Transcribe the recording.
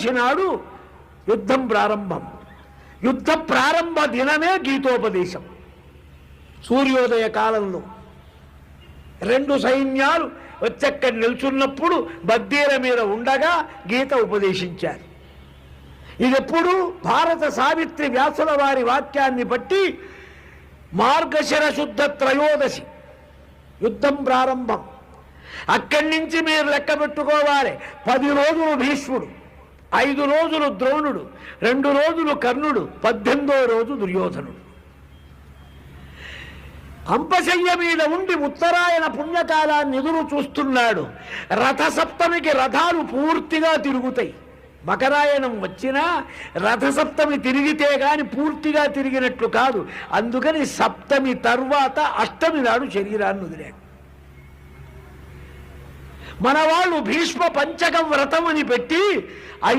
నాడు యుద్ధం ప్రారంభం. యుద్ధ ప్రారంభ దినమే గీతోపదేశం. సూర్యోదయ కాలంలో రెండు సైన్యాలు వచ్చక్కడ నిల్చున్నప్పుడు బద్దీల మీద ఉండగా గీత ఉపదేశించారు. ఇదెప్పుడు భారత సావిత్రి వ్యాసుల వారి వాక్యాన్ని బట్టి మార్గశిర శుద్ధ త్రయోదశి యుద్ధం ప్రారంభం. అక్కడి నుంచి మీరు లెక్క పెట్టుకోవాలి. పది రోజులు భీష్ముడు. ఐదు రోజులు ద్రోణుడు రెండు రోజులు కర్ణుడు పద్దెనిమిదో రోజు దుర్యోధనుడు. అంపశయ్య మీద ఉండి ఉత్తరాయణ పుణ్యకాలాన్ని ఎదురు చూస్తున్నాడు. రథసప్తమికి రథాలు పూర్తిగా తిరుగుతాయి. మకరాయణం వచ్చినా రథసప్తమి తిరిగితే గాని పూర్తిగా తిరిగినట్లు కాదు. అందుకని సప్తమి తర్వాత అష్టమి నాడు శరీరాన్ని వదిలాడు. మన వాళ్ళు భీష్మ పంచక వ్రతం అని పెట్టి